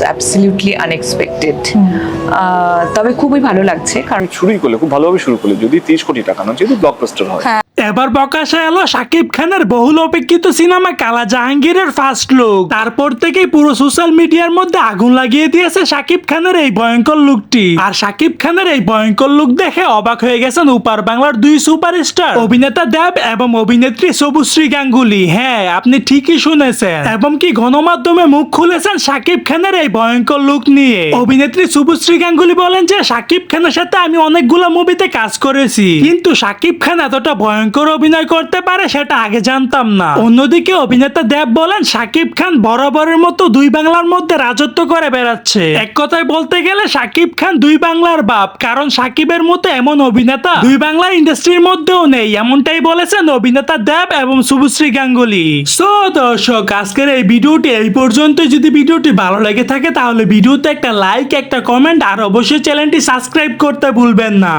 Absolutely unexpected তবে খুবই ভালো লাগছে কারণ শুরুই করলে খুব ভালোভাবে শুরু করলে যদি তিরিশ কোটি টাকা না যেহেতু ব্লকবাস্টার হয়। এবার প্রকাশে এলো শাকিব খানের বহুল অপেক্ষিত সিনেমা কালা জাহাঙ্গীরের ফার্স্ট লুক। তারপর থেকেই পুরো সোশ্যাল মিডিয়ার মধ্যে আগুন লাগিয়ে দিয়েছে শাকিব খানের এই ভয়ঙ্কর লুকটি। আর শাকিব খানের এই ভয়ঙ্কর লুক দেখে অবাক হয়ে গেছেন উপার বাংলার দুই সুপারস্টার। অভিনেতা দেব এবং অভিনেত্রী সবুশ্রী গাঙ্গুলি। হ্যাঁ আপনি ঠিকই শুনেছেন। এবং কি গণমাধ্যমে মুখ খুলেছেন শাকিব খানের এই ভয়ঙ্কর লুক নিয়ে। অভিনেত্রী শুভশ্রী গাঙ্গুলি বলেন যে শাকিব খানের সাথে আমি অনেকগুলো মুভিতে কাজ করেছি। কিন্তু শাকিব খান এতটা ভয়ঙ্কর অভিনয় করতে পারে, সেটা আগে জানতাম না। অন্যদিকে অভিনেতা দেব বলেন সাকিব খান বরাবরের মতো দুই বাংলার মধ্যে রাজত্ব করে বেড়াচ্ছে। এক কথায় বলতে গেলে সাকিব খান দুই বাংলার বাপ, কারণ সাকিবের মতো এমন অভিনেতা দুই বাংলা ইন্ডাস্ট্রির মধ্যেও নেই, এমনটাই বলেছেন অভিনেতা দেব এবং শুভশ্রী গাঙ্গুলি। সো দর্শক, আজকের এই ভিডিওটি এই পর্যন্ত যদি ভিডিওটি ভালো লেগে থাকে, তাহলে ভিডিওতে একটা লাইক একটা কমেন্ট আর অবশ্যই চ্যানেলটি সাবস্ক্রাইব করতে ভুলবেন না।